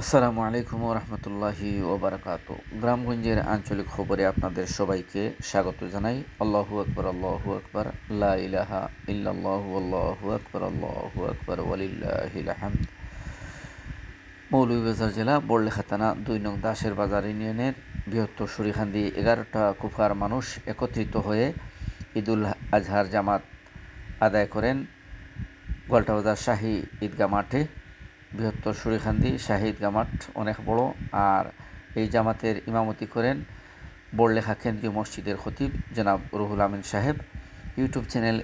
আসসালামু আলাইকুম রহমতুল্লাহি ওবরাকাত। গ্রামগঞ্জের আঞ্চলিক খবরে আপনাদের সবাইকে স্বাগত জানাই। আল্লাহু আকবর আল্লাহু আকবর ইলাহা ইল্লাল্লাহু, আল্লাহু আকবর আল্লাহু আকবর ওয়ালিল্লাহিল মৌলভীবাজার জেলা বড়লেখা থানা দুই নং দাসের বাজার ইউনিয়নের বৃহত্তর সুরিখান্দি এগারোটা কুফার মানুষ একত্রিত হয়ে ঈদুল আজহার জামাত আদায় করেন। গোয়ালটাবাজার শাহী ঈদগাহ মাঠে বৃহত্তর সুরিখান্দি, শাহিদ গামাট অনেক বড়। আর এই জামাতের ইমামতি করেন বড়লেখা কেন্দ্রীয় মসজিদের খতিব জনাব রুহুল আমিন সাহেব। YouTube channel